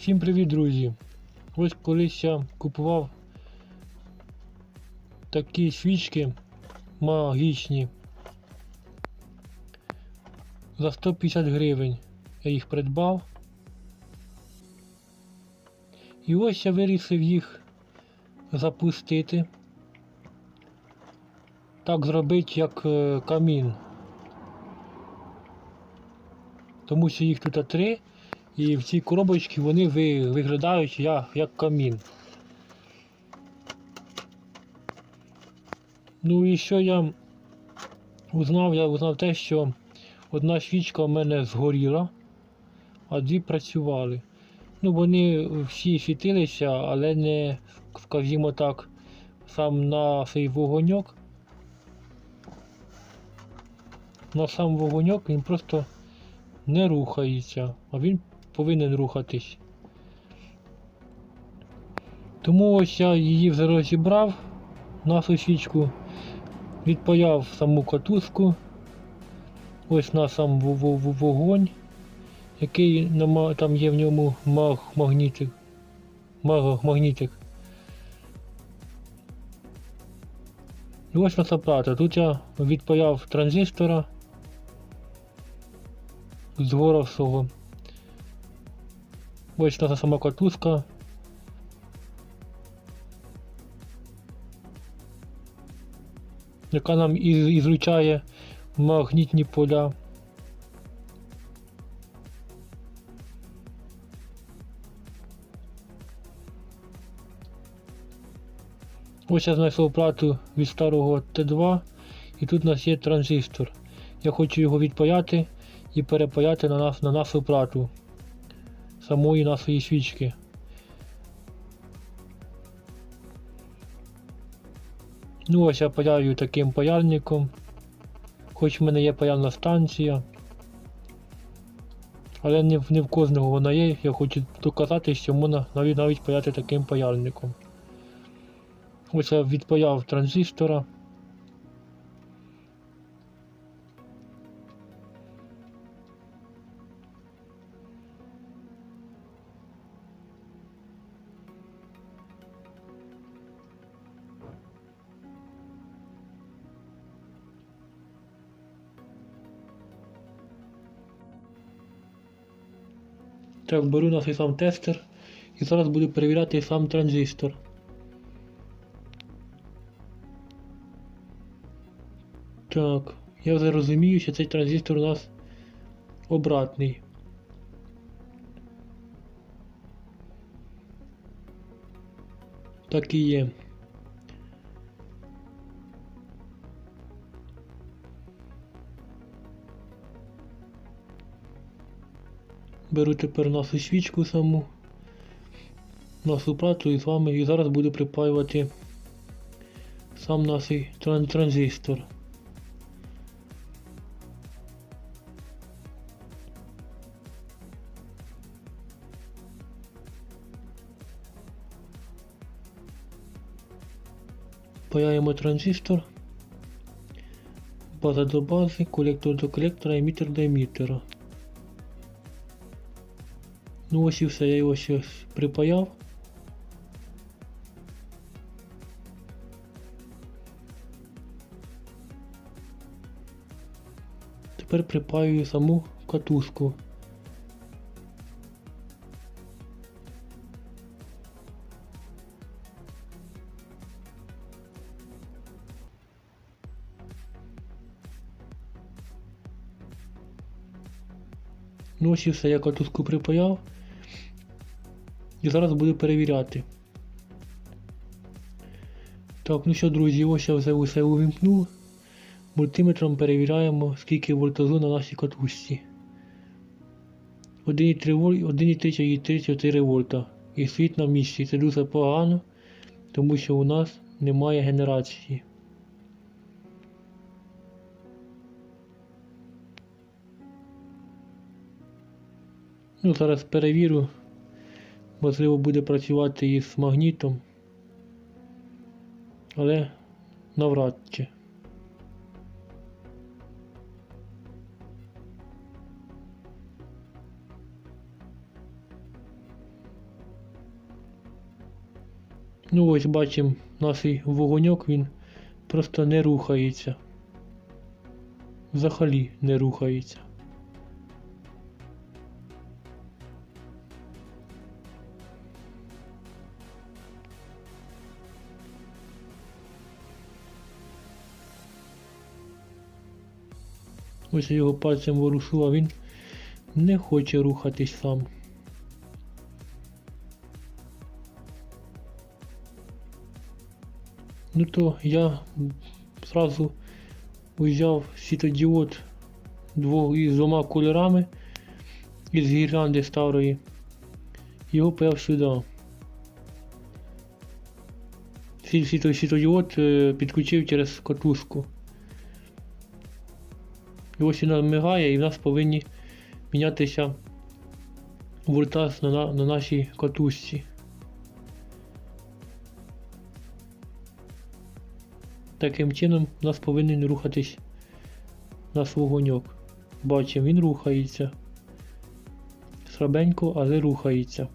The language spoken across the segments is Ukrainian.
Всім привіт, друзі! Ось колись я купував такі свічки магічні за 150 гривень. Я їх придбав. І ось я вирішив їх запустити. Так зробити, як е, камін. Тому що їх тут три. І в цій коробочці вони виглядають як, як камін. Ну і що я узнав? Я узнав те, що одна свічка в мене згоріла, а дві працювали. Ну, вони всі світилися, але не, скажімо так, сам на цей вогоньок. На сам вогоньок він просто не рухається, а він повинен рухатись. Тому ось я її вже розібрав на свічку, відпаяв саму катушку, ось на сам вогонь, який там є в ньому маг, магнітик. Маг, магнітик. І ось наша плата. Тут я відпаяв транзистора з горовського. Ось наша сама катушка. Яка нам із- ізлучає магнітні поля. Ось я знайшов плату від старого Т2 і тут у нас є транзистор. Я хочу його відпаяти і перепаяти на, нас, на нашу плату самої нашої свічки. Ну ось я паяю таким паяльником. Хоч в мене є паяльна станція. Але не, в- не в кожного вона є. Я хочу доказати, що можна навіть навіть паяти таким паяльником. Ось я відпаяв транзистора. Так, беру на цей сам тестер і зараз буду перевіряти сам транзистор. Так, я вже розумію, що цей транзистор у нас обратний. Так і є. Беру тепер нашу свічку саму, нашу плату і з вами і зараз буду припаювати сам наш тран- транзистор. Паяємо транзистор, база до бази, колектор до колектора, емітер до емітера. Ну ось і все, я його ще припаяв. Тепер припаюю саму катушку. Ну ось і все, я катушку припаяв. І зараз буду перевіряти. Так, ну що, друзі, ось я все усе увімкнув. Мультиметром перевіряємо, скільки вольтажу на нашій катушці. 1,3 вольт, 1,34 вольта. І світ на місці. Це дуже погано, тому що у нас немає генерації. Ну, зараз перевірю можливо буде працювати і з магнітом, але навряд чи. Ну ось бачимо наш вогоньок, він просто не рухається. Взагалі не рухається. Ось його пальцем ворушив, а він не хоче рухатись сам. Ну то я зразу взяв світодіод двох із двома кольорами із гірлянди старої. Його пев сюди. Світ- світо- Світодіод е, підключив через катушку. І ось він мигає і в нас повинні мінятися вольтаж на, на, на нашій катушці. Таким чином у нас повинен рухатись наш вогоньок. Бачимо, він рухається. Слабенько, але рухається.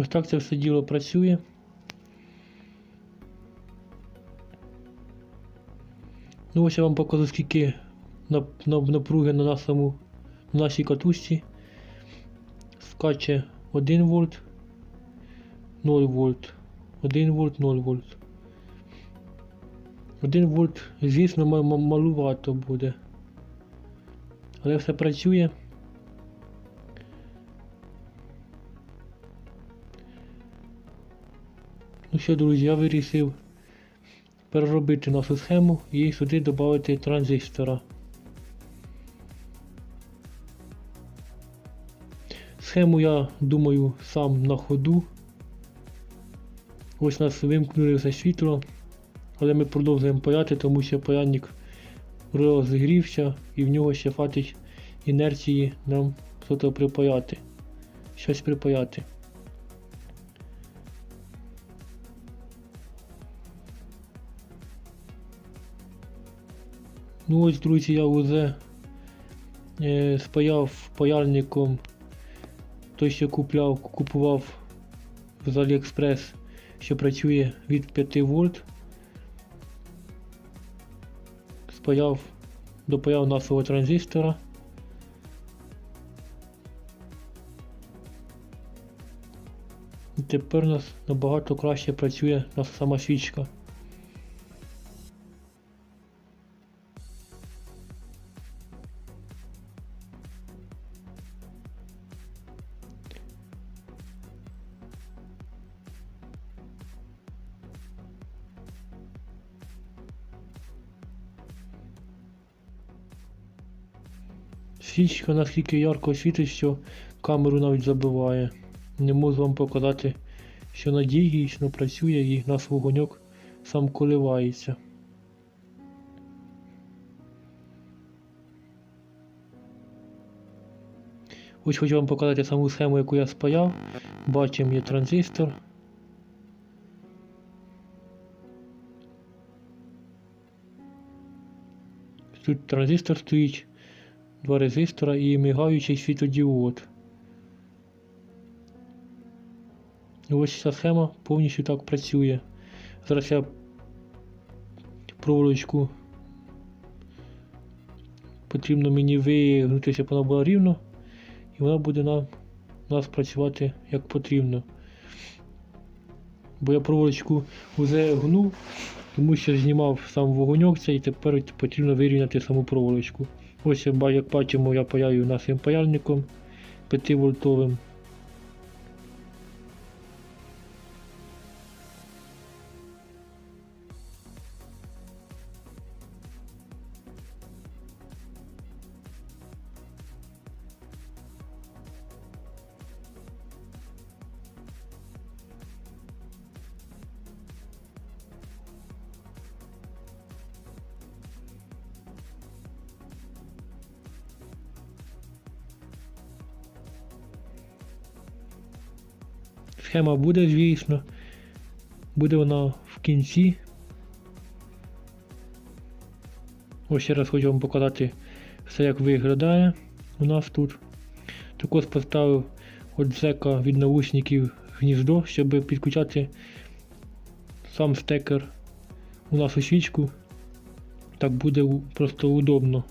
Ось так це все діло працює. Ну ось я вам покажу, скільки нап- нап- напруги на нашому на нашій катушці. Скаче 1 вольт, 0 вольт, 1 вольт, 0 вольт. 1 вольт, звісно, ма- ма- малувато буде. Але все працює. Ну що, друзі, я вирішив переробити нашу схему і сюди додати транзистора. Схему я думаю сам на ходу. Ось нас вимкнули все світло, але ми продовжуємо паяти, тому що паяльник розгрівся і в нього ще хватить інерції нам щось припаяти. Щось припаяти. Ну ось, друзі, я вже е, спаяв паяльником той, що купляв, купував з Aliexpress, що працює від 5 вольт. Спаяв, допаяв нашого транзистора. І тепер у нас набагато краще працює наша сама свічка. Свічка наскільки ярко світить, що камеру навіть забиває. Не можу вам показати, що надійно працює і наш вогоньок сам коливається. Ось хочу вам показати саму схему, яку я спаяв. Бачимо є транзистор. Тут транзистор стоїть, два резистора і мигаючий світодіод. Ось ця схема повністю так працює. Зараз я проволочку потрібно мені вигнути, щоб вона була рівно, і вона буде на нас працювати як потрібно. Бо я проволочку вже гнув, тому що знімав сам вогоньок цей і тепер потрібно вирівняти саму проволочку. Ось як бачимо, я паяю нашим паяльником 5 вольтовим. Схема буде, звісно. Буде вона в кінці. Ось ще раз хочу вам показати все, як виглядає у нас тут. Також поставив от зека від наушників гніздо, щоб підключати сам стекер у нашу свічку. Так буде просто удобно.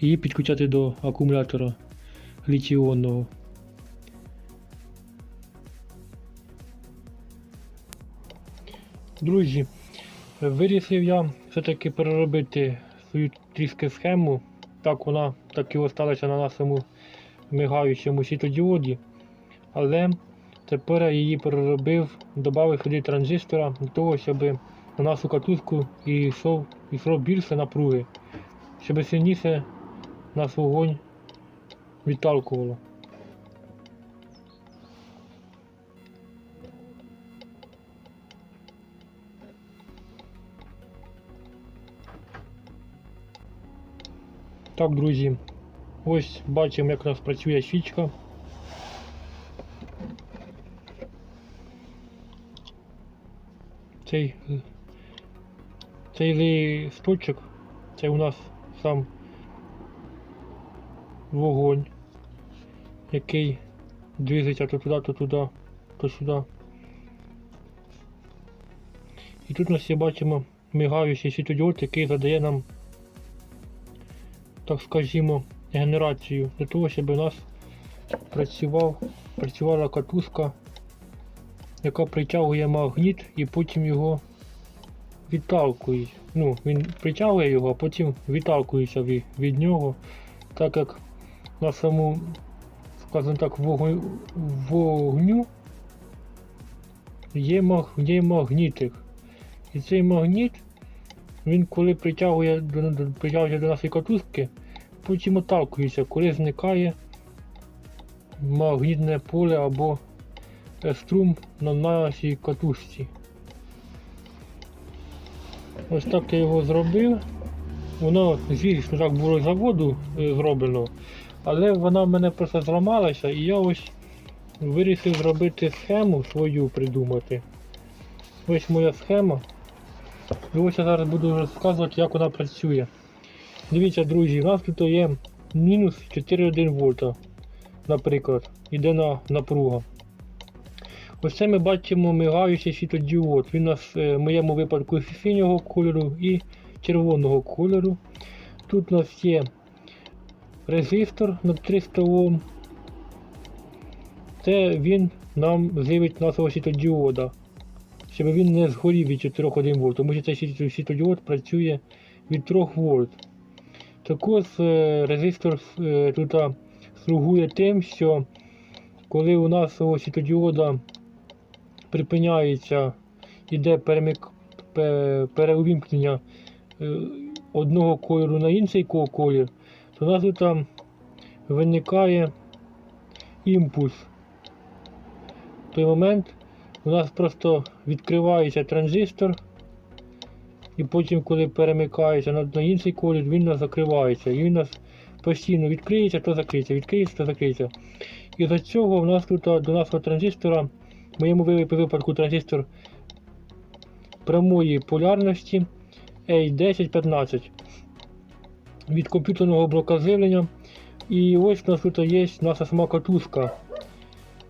Її підключати до акумулятора літіонного. Друзі, вирішив я все-таки переробити свою трішки схему. Так вона так і осталася на нашому мигаючому світодіоді. Але тепер я її переробив, додав сюди транзистора для того, щоб на нашу катушку йшов, йшов більше напруги, щоб сильніше нас вогонь відталкувало. Так, друзі, ось бачимо, як у нас працює свічка. Цей, цей листочок, це у нас сам вогонь, який движеться то туди, то туди, то сюди. І тут у нас бачимо мигаючий світодіод, який задає нам так скажімо, генерацію для того, щоб у нас працював, працювала катушка, яка притягує магніт і потім його відталкує. Ну, він притягує його, а потім відталкується від, від нього, так як на саму, скажімо так, вогню є магнітик. І цей магніт він коли притягує до, притягує до нашої катушки, потім отталкується, коли зникає магнітне поле або е, струм на нашій катушці. Ось так я його зробив. Воно, звісно, так було з заводу е, зроблено, але вона в мене просто зламалася і я ось вирішив зробити схему свою придумати. Ось моя схема. І ось я зараз буду розказувати, як вона працює. Дивіться, друзі, у нас тут є мінус 4,1 вольта, наприклад, іде на напруга. Ось це ми бачимо мигаючий світодіод. Він у нас е, в моєму випадку синього кольору і червоного кольору. Тут у нас є резистор на 300 Ом. Це він нам живить нашого світодіода щоб він не згорів від 4,1 вольт, тому що цей світ- світодіод працює від 3 вольт. Також е, резистор е, тут слугує тим, що коли у нас у світодіода припиняється, перемик, переувімкнення е, одного кольору на інший колір, то у нас тут виникає імпульс. В той момент у нас просто відкривається транзистор, і потім, коли перемикається на, інший колір, він у нас закривається. І він у нас постійно відкриється, то закриється, відкриється, то закриється. І за цього в нас тут до нашого транзистора, в моєму випадку транзистор прямої полярності A1015 від комп'ютерного блока живлення. І ось у нас тут є наша сама катушка.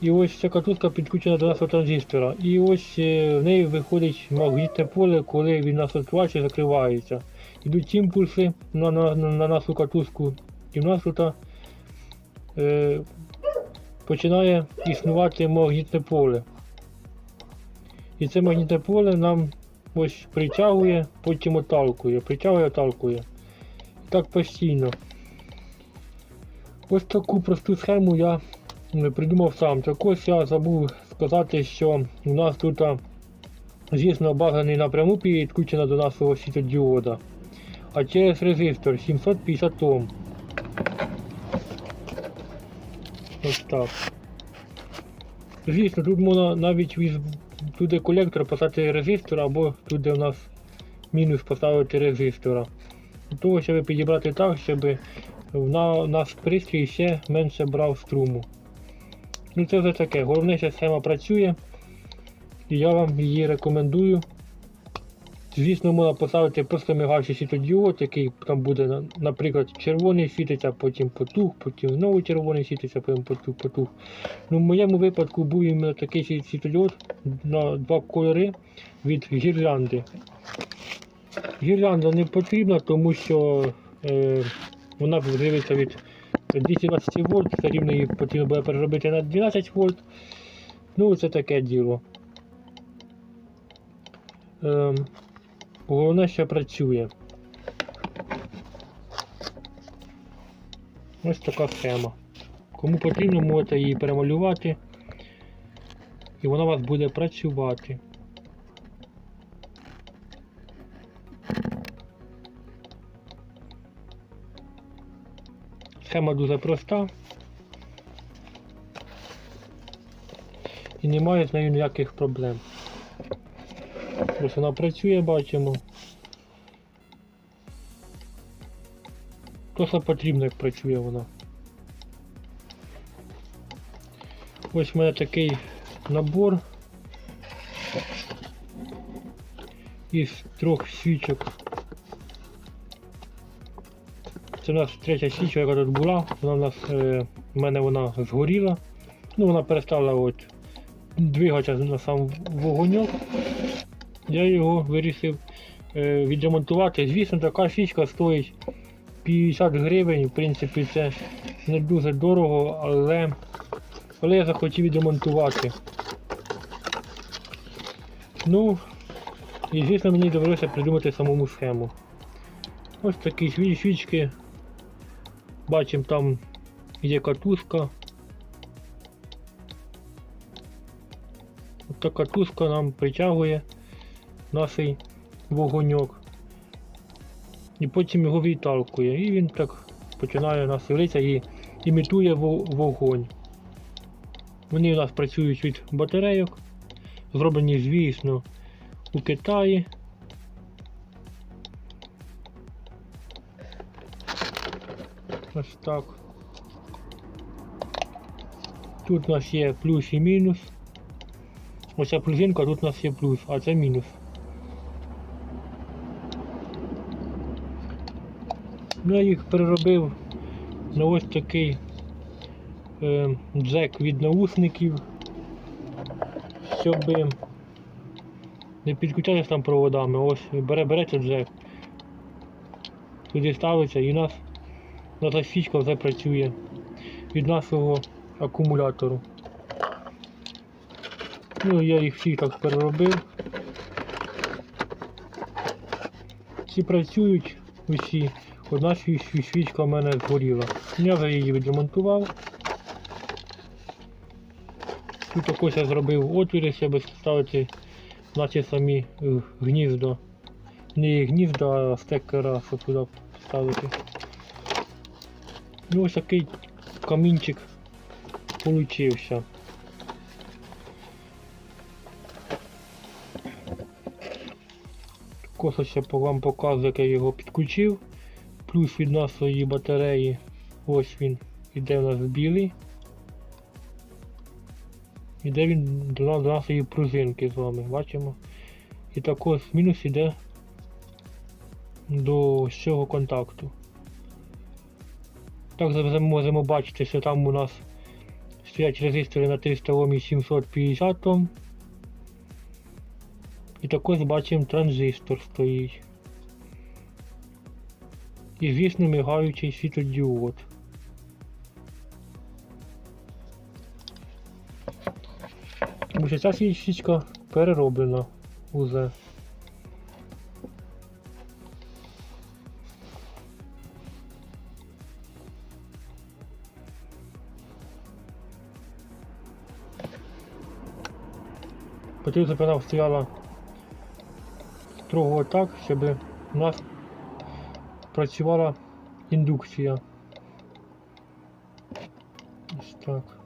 І ось ця катушка підключена до нашого транзистора. І ось е, в неї виходить магнітне поле, коли він нас відкривається закривається. Йдуть імпульси на, на, на, на нашу катушку. І в нас тут е, починає існувати магнітне поле. І це магнітне поле нам ось притягує, потім отталкує, притягує, отталкує. І так постійно. Ось таку просту схему я не придумав сам. Також я забув сказати, що у нас тут, звісно, база не напряму підключена до нашого світодіода, а через резистор 750 Ом. Ось так. Звісно, тут можна навіть туди колектор поставити резистор, або тут у нас мінус поставити резистора. Для того, щоб підібрати так, щоб на наш пристрій ще менше брав струму. Ну це вже таке. Головне, що схема працює. І я вам її рекомендую. Звісно, можна поставити просто мигаючий світодіод, який там буде, наприклад, червоний світиться, потім потух, потім знову червоний світиться, потім потух, потух. Ну, в моєму випадку був іменно такий світ- світодіод на два кольори від гірлянди. Гірлянда не потрібна, тому що е, вона живиться від 220 вольт, все рівно її потрібно буде переробити на 12 вольт. Ну, це таке діло. Ем, головне, що працює. Ось така схема. Кому потрібно, можете її перемалювати. І вона у вас буде працювати. Схема дуже проста. І немає з нею ніяких проблем. Ось вона працює, бачимо. То, що потрібно, як працює вона. Ось в мене такий набор із трьох свічок. Це у нас третя свічка, яка тут була. Вона у нас е, в мене вона згоріла. Ну вона перестала от двигатися на сам вогоньок. Я його вирішив е, відремонтувати. Звісно, така свічка стоїть 50 гривень. В принципі, це не дуже дорого, але, але я захотів відремонтувати. Ну, і звісно, мені довелося придумати самому схему. Ось такі сві- свічки. Бачимо, там є катушка. Та катушка нам притягує наш вогоньок. І потім його відталкує. І він так починає насилитися і імітує вогонь. Вони у нас працюють від батарейок, зроблені, звісно, у Китаї. Ось так. Тут у нас є плюс і мінус. Ось ця плюсинка, тут у нас є плюс, а це мінус. Ну, я їх переробив на ось такий е, джек від наушників, щоб не підключатися там проводами. Ось бере, береться джек. Туди ставиться і у нас наша свічка вже працює від нашого акумулятору. Ну, я їх всі так переробив. Всі працюють усі. Одна сві- сві- свічка в мене згоріла. Я вже її відремонтував. Тут також я зробив отвіри, щоб ставити наче самі е, гнізда. Не гнізда, а стекера, щоб туди ставити. І ось такий камінчик получився. Косо ще вам показую, як я його підключив. Плюс від нашої батареї. Ось він іде у нас білий. Іде він до, нас- до нашої пружинки з вами, бачимо. І також мінус іде до цього контакту. Так можемо бачити, що там у нас стоять резистори на 300 Ом і 750 Ом. І також бачимо транзистор стоїть. І звісно мигаючий світодіод. Тому що ця свічка перероблена уже. Щоб вона стояла строго так, щоб у нас працювала індукція. Ось так.